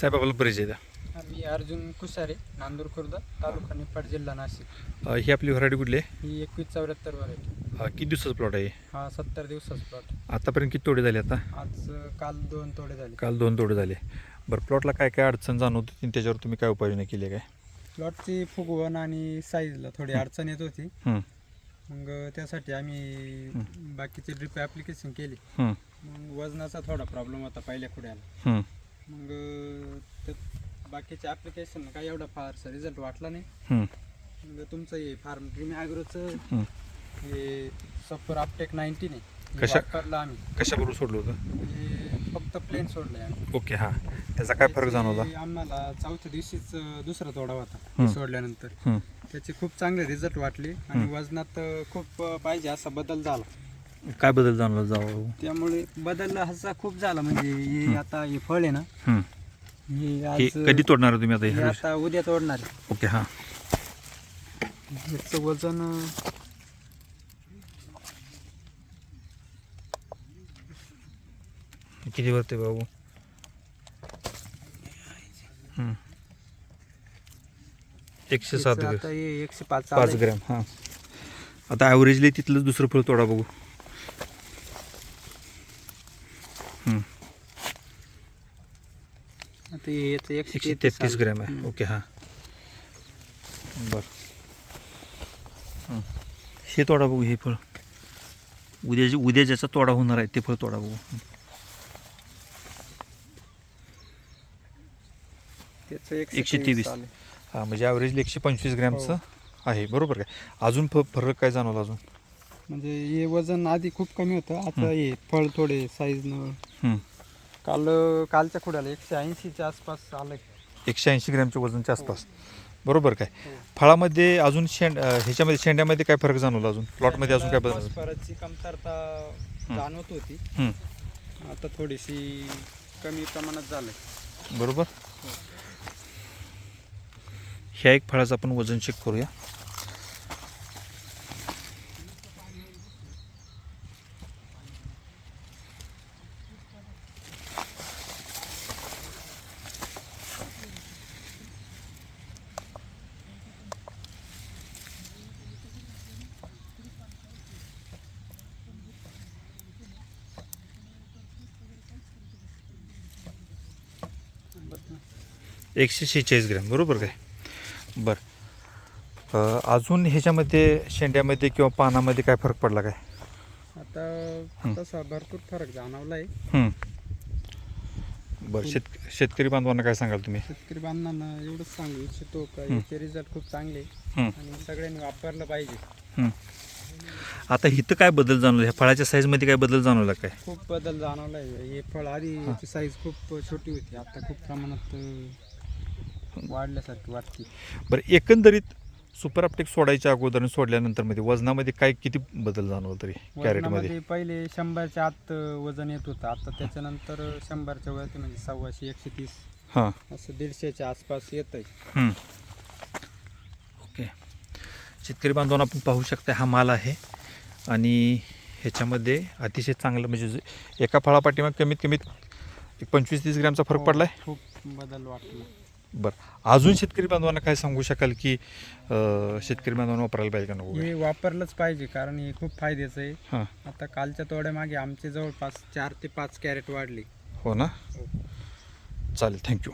साहेब आपला परिचय द्या. मी अर्जुन कुसारे नांदूर खुर्द तालुका निफाड जिल्हा नाशिक. अ, ही आपली व्हरायटी कुठली आहे? ही एकवीस चौऱ्याहत्तर वर आहे अ, किती दिवसाचा प्लॉट आहे? हा सत्तर दिवसाचा प्लॉट. आतापर्यंत किती तोडे झाले आता? आज अं, काल दोन तोडे झाले. काल दोन तोडे झाले. बरं प्लॉटला काय काय अडचण जाणवत होती आणि त्याच्यावर तुम्ही काय उपाययोजना केली काय? प्लॉटची फुगवण आणि साईजला थोडी अडचण येत होती. हं, मग त्यासाठी आम्ही बाकीचे ड्रिप ॲप्लिकेशन केली. हं, मग वजनाचा थोडा प्रॉब्लेम होता पहिल्या खुड्याला. हं, मग अं, ते बाकीच्या ॲप्लिकेशन काही एवढा फारसा रिझल्ट वाटला नाही. मग तुमचं हे फार्म ड्रीम ॲग्रोचं हं. हे सफर अपटेक नाईन्टीन आहे हे कशा- वापरलं आम्ही. कशाबरोबर सोडलं होतं? हे फक्त प्लेन सोडलंय आम्ही. ओके हां. त्याचा काय फरक जाणवला? त्याची आम्हाला चौथ्या दिवशीच अं, दुसरा तोडा होता. हं. सोडल्यानंतर. त्याचे खूप चांगले रिझल्ट वाटले आणि वजनात अं, खूप अं, पाहिजे असा बदल झाला. काय बदल जाणवला जावं? त्यामुळे बदल असा खूप झाला. म्हणजे हे आता हे फळ आहे ना हं. हे हे आज कधी तोडणार आहे तुम्ही आता हे हे आता उद्या तोडणार आहे. ओके हां. ह्याचं वजन अं, किती भरते बाबू. एकशे सात ह्याचं ग्रॅम. आता हे एकशे पाच पाच आलंय. ग्रॅम हां. आता ॲव्हरेजली तिथलं दुसरं फळ तोडा बघू. हे याचं एकशे तेहतीस. ग्रॅम आहे हं. ओके हां बर हं. तोडा बघू हे फळ उद्या जे उद्या ज्याचा तोडा होणार आहे ते फळ तोडा बघू. त्याचं एकशे तेवीस. हां म्हणजे ॲव्हरेजली एकशे पंचवीस ग्रॅमचं हो. आहे बरोबर काय अजून फ फरक काय जाणवला अजून म्हणजे हे वजन आधी खूप कमी होतं आता हे फळ थोडे साईज हं. काल कालच्या खुड्याला एकशे ऐंशीच्या आसपास आलंय एकशे ऐंशी ग्रॅमच्या वजनच्या आसपास. बरोबर काय? फळामध्ये अजून शेंड अं, ह्याच्यामध्ये शेंड्यामध्ये काय फरक जाणवला अजून? प्लॉटमध्ये अजून काय बदल? फॉस्फरसची कमतरता जाणवत होती. हं. आता थोडीशी कमी प्रमाणात झालंय. बरोबर. ह्या एक फळाचं आपण वजन चेक करूया. एकशे शेहेचाळीस ग्रॅम बरोबर काय? बरं. अजून ह्याच्यामध्ये शेंड्यामध्ये किंवा पानामध्ये काय फरक पडला काय? आता तसा भरपूर फरक जाणवलाय. हं. बरं शेत शेतकरी बांधवांना काय सांगाल तुम्ही? शेतकरी बांधवांना एवढंच सांगू इच्छितो का याचे रिझल्ट खूप चांगले आहे. हं. आणि सगळ्यांनी वापरलं पाहिजे. आता इथं काय बदल जाणवला? ह्या फळाच्या साईजमध्ये काय बदल जाणवला काय? खूप बदल जाणवलाय. हे फळ आधी साईज खूप छोटी होती. आता खूप प्रमाणात वाढल्यासारखी वाटते. बरं एकंदरीत सुपर अपटेक सोडायच्या अगोदर आणि सोडल्यानंतरमध्ये वजनामध्ये काय किती बदल जाणवला तरी कॅरेटमध्ये? वजनामध्ये पहिले शंभरच्या आत वजन येत होतं. आता त्याच्यानंतर शंभरच्या वरती म्हणजे सव्वाशे एकशे तीस हां. असं दीडशेच्या आसपास येत आहे हं. ओके. शेतकरी बांधवांना आपण पाहू शकता हा माल आहे. आणि ह्याच्यामध्ये अतिशय चांगलं म्हणजे जे- एका फळापाठीमागे कमीत कमीत एक पंचवीस तीस ग्रॅमचा फरक पडला आहे खूप बदल वाटला. बरं. अजून शेतकरी बांधवांना काय सांगू शकाल की अं, शेतकरी बांधवांना वापरायला पाहिजे का नको? हे वापरलंच पाहिजे कारण हे खूप फायद्याचं आहे. हां. आता कालच्या तोड्यामागे आमचे जवळपास चार ते पाच कॅरेट वाढले. हो ना? चालेल थँक्यू.